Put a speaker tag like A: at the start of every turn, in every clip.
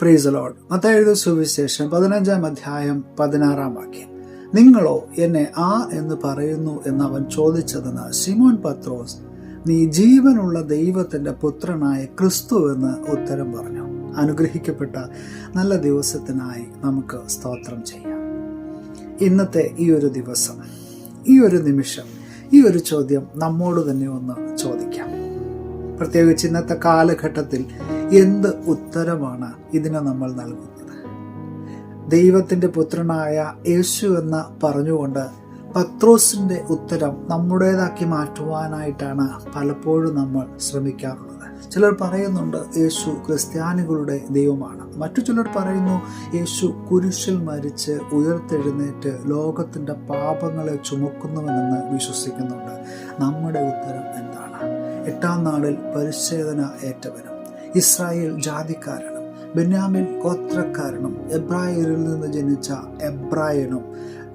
A: പ്രീസലോഡ് മത്തായെഴുത സുവിശേഷം പതിനഞ്ചാം അധ്യായം പതിനാറാം വാക്യം. നിങ്ങളോ എന്നെ ആ എന്ന് പറയുന്നു എന്ന് അവൻ ചോദിച്ചതെന്ന് സിമോൻ പത്രോസ് നീ ജീവനുള്ള ദൈവത്തിന്റെ പുത്രനായ ക്രിസ്തു എന്ന് ഉത്തരം പറഞ്ഞു. അനുഗ്രഹിക്കപ്പെട്ട നല്ല ദിവസത്തിനായി നമുക്ക് സ്തോത്രം ചെയ്യാം. ഇന്നത്തെ ഈ ഒരു ദിവസം ഈ ഒരു നിമിഷം ഈ ഒരു ചോദ്യം നമ്മോട് തന്നെ ഒന്ന് ചോദിക്കാം. പ്രത്യേകിച്ച് ഇന്നത്തെ കാലഘട്ടത്തിൽ എന്ത് ഉത്തരമാണ് ഇതിന് നമ്മൾ നൽകുന്നത്? ദൈവത്തിന്റെ പുത്രനായ യേശു എന്ന് പറഞ്ഞുകൊണ്ട് പത്രോസിന്റെ ഉത്തരം നമ്മുടേതാക്കി മാറ്റുവാനായിട്ടാണ് പലപ്പോഴും നമ്മൾ ശ്രമിക്കാറുള്ളത്. ചിലർ പറയുന്നുണ്ട് യേശു ക്രിസ്ത്യാനികളുടെ ദൈവമാണ്. മറ്റു ചിലർ പറയുന്നു യേശു കുരിശിൽ മരിച്ച് ഉയർത്തെഴുന്നേറ്റ് ലോകത്തിന്റെ പാപങ്ങളെ ചുമക്കുന്നുവെന്ന് വിശ്വസിക്കുന്നുണ്ട്. നമ്മുടെ ഉത്തരം എന്താണ്? എട്ടാം നാളിൽ പരിച്ഛേദന ഏറ്റവനും ഇസ്രായേൽ ജാതിക്കാരനും ബെന്യാമിൻ ഗോത്രക്കാരനും എബ്രായരിൽ നിന്ന് ജനിച്ച എബ്രായനും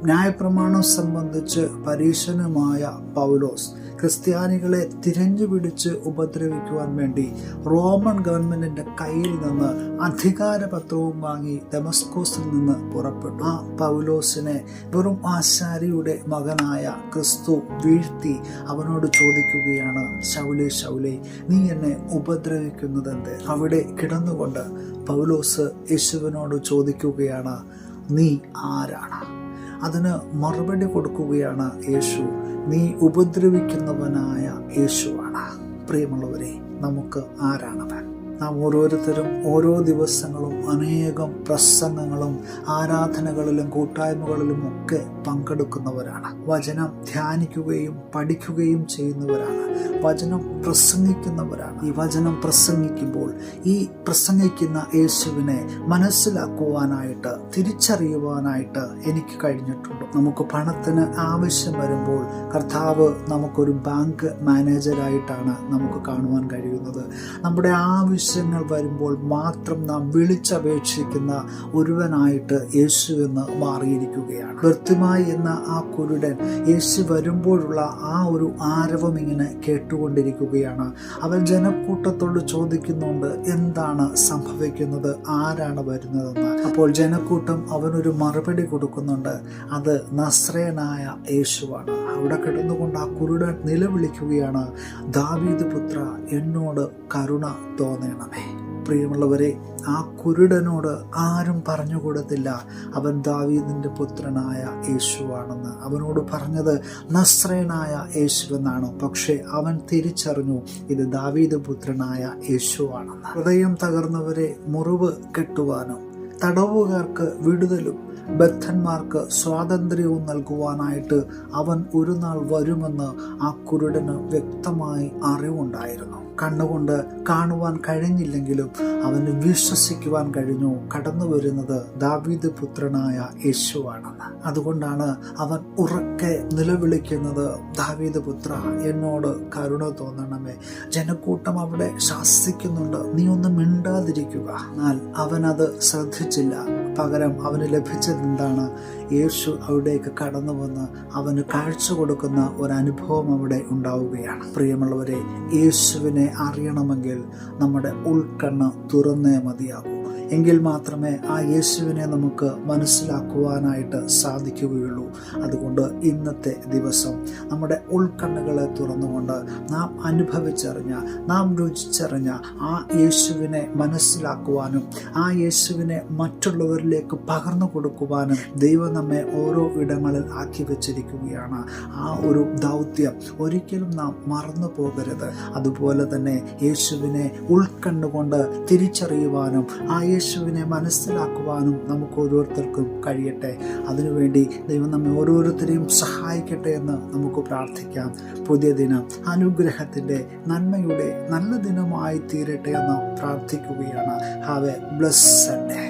A: ന്യായപ്രമാണം സംബന്ധിച്ച് പരീക്ഷനുമായ പൗലോസ് ക്രിസ്ത്യാനികളെ തിരഞ്ഞു പിടിച്ച് ഉപദ്രവിക്കുവാൻ വേണ്ടി റോമൻ ഗവൺമെന്റിന്റെ കയ്യിൽ നിന്ന് അധികാരപത്രവും വാങ്ങി ഡെമസ്കോസിൽ നിന്ന് പുറപ്പെട്ടു. ആ പൗലോസിനെ വെറും ആശാരിയുടെ മകനായ ക്രിസ്തു വീഴ്ത്തി അവനോട് ചോദിക്കുകയാണ് ശൗലേ ശൗലേ നീ എന്നെ ഉപദ്രവിക്കുന്നതെന്ത്? അവിടെ കിടന്നുകൊണ്ട് പൗലോസ് യേശുവിനോട് ചോദിക്കുകയാണ് നീ ആരാണ്? അതിന് മറുപടി കൊടുക്കുകയാണ് യേശു. നീ ഉപദ്രവിക്കുന്നവനായ യേശുവാണ്. പ്രിയമുള്ളവരെ നമുക്ക് ആരാണവൻ? നാം ഓരോരുത്തരും ഓരോ ദിവസങ്ങളും അനേകം പ്രസംഗങ്ങളും ആരാധനകളിലും കൂട്ടായ്മകളിലും ഒക്കെ പങ്കെടുക്കുന്നവരാണ്. വചനം ധ്യാനിക്കുകയും പഠിക്കുകയും ചെയ്യുന്നവരാണ്. വചനം പ്രസംഗിക്കുന്നവരാണ്. ഈ വചനം പ്രസംഗിക്കുമ്പോൾ ഈ പ്രസംഗിക്കുന്ന യേശുവിനെ മനസ്സിലാക്കുവാനായിട്ട് തിരിച്ചറിയുവാനായിട്ട് എനിക്ക് കഴിഞ്ഞിട്ടുണ്ട്. നമുക്ക് പണത്തിന് ആവശ്യം വരുമ്പോൾ കർത്താവ് നമുക്കൊരു ബാങ്ക് മാനേജരായിട്ടാണ് നമുക്ക് കാണുവാൻ കഴിയുന്നത്. നമ്മുടെ ആവശ്യങ്ങൾ വരുമ്പോൾ മാത്രം നാം വിളിച്ചപേക്ഷിക്കുന്ന ഒരുവനായിട്ട് യേശു എന്ന് മാറിയിരിക്കുകയാണ്. വൃത്തിമായി എന്ന ആ കുരുടൻ യേശു വരുമ്പോഴുള്ള ആ ഒരു ആരവം ഇങ്ങനെ കേട്ടുകൊണ്ടിരിക്കുകയാണ്. അവൻ ജനക്കൂട്ടത്തോട് ചോദിക്കുന്നുണ്ട് എന്താണ് സംഭവിക്കുന്നത്? ആരാണ് വരുന്നതെന്ന്? അപ്പോൾ ജനക്കൂട്ടം അവനൊരു മറുപടി കൊടുക്കുന്നുണ്ട് അത് നസ്രയനായ യേശുവാണ്. അവിടെ കിടന്നുകൊണ്ട് ആ കുരുടൻ നിലവിളിക്കുകയാണ് ദാവീദ് പുത്ര എന്നോട് കരുണ തോന്നണമേ പ്രിയമുള്ളവരെ ആ കുരുടനോട് ആരും പറഞ്ഞു കൊടുത്തില്ല. അവൻ ദാവീദിന്റെ പുത്രനായ യേശുവാണെന്ന്. അവനോട് പറഞ്ഞത് നസ്രയനായ യേശു എന്നാണ്. പക്ഷേ അവൻ തിരിച്ചറിഞ്ഞു ഇത് ദാവീദ് പുത്രനായ യേശുവാണെന്ന്. ഹൃദയം തകർന്നവരെ മുറിവ് കെട്ടുവാനും തടവുകാർക്ക് വിടുതലും ബദ്ധന്മാർക്ക് സ്വാതന്ത്ര്യവും നൽകുവാനായിട്ട് അവൻ ഒരു നാൾ വരുമെന്ന് ആ കുരുടന് വ്യക്തമായി അറിവുണ്ടായിരുന്നു. കണ്ണുകൊണ്ട് കാണുവാൻ കഴിഞ്ഞില്ലെങ്കിലും അവന് വിശ്വസിക്കുവാൻ കഴിഞ്ഞു. കടന്നു വരുന്നത് ദാവീദ് പുത്രനായ യേശുവാണെന്ന്. അതുകൊണ്ടാണ് അവൻ ഉറക്കെ നിലവിളിക്കുന്നത് ദാവീദ് പുത്ര എന്നോട് കരുണ തോന്നണമേ. ജനക്കൂട്ടം അവിടെ ശാസിക്കുന്നുണ്ട്. നീ ഒന്നും മിണ്ടാതിരിക്കുക. എന്നാൽ അവനത് ശ്രദ്ധിച്ചില്ല. പകരം അവന് ലഭിച്ചതെന്താണ്? യേശു അവിടേക്ക് കടന്നു വന്ന് അവന് കാഴ്ച കൊടുക്കുന്ന ഒരു അനുഭവം അവിടെ ഉണ്ടാവുകയാണ്. പ്രിയമുള്ളവരെ യേശുവിനെ അറിയണമെങ്കിൽ നമ്മുടെ ഉൾക്കണ്ണ് തുറന്നേ മതിയാകൂ. എങ്കിൽ മാത്രമേ ആ യേശുവിനെ നമുക്ക് മനസ്സിലാക്കുവാനായിട്ട് സാധിക്കുകയുള്ളൂ. അതുകൊണ്ട് ഇന്നത്തെ ദിവസം നമ്മുടെ ഉൾക്കണ്ണുകളെ തുറന്നുകൊണ്ട് നാം അനുഭവിച്ചറിഞ്ഞ നാം രുചിച്ചറിഞ്ഞ ആ യേശുവിനെ മനസ്സിലാക്കുവാനും ആ യേശുവിനെ മറ്റുള്ളവരിലേക്ക് പകർന്നു കൊടുക്കുവാനും ദൈവം നമ്മെ ഓരോ ഇടങ്ങളിൽ ആക്കി വെച്ചിരിക്കുകയാണ്. ആ ഒരു ദൗത്യം ഒരിക്കലും നാം മറന്നു പോകരുത്. അതുപോലെ തന്നെ യേശുവിനെ ഉൾക്കണ്ണുകൊണ്ട് തിരിച്ചറിയുവാനും ആ യേശുവിനെ മനസ്സിലാക്കുവാനും നമുക്ക് ഓരോരുത്തർക്കും കഴിയട്ടെ. അതിനുവേണ്ടി ദൈവം നമ്മെ ഓരോരുത്തരെയും സഹായിക്കട്ടെ എന്ന് നമുക്ക് പ്രാർത്ഥിക്കാം. പുതിയ ദിനം അനുഗ്രഹത്തിന്റെ നന്മയുടെ നല്ല ദിനമായി തീരട്ടെ എന്ന് പ്രാർത്ഥിക്കുകയാണ്. Have A blessed day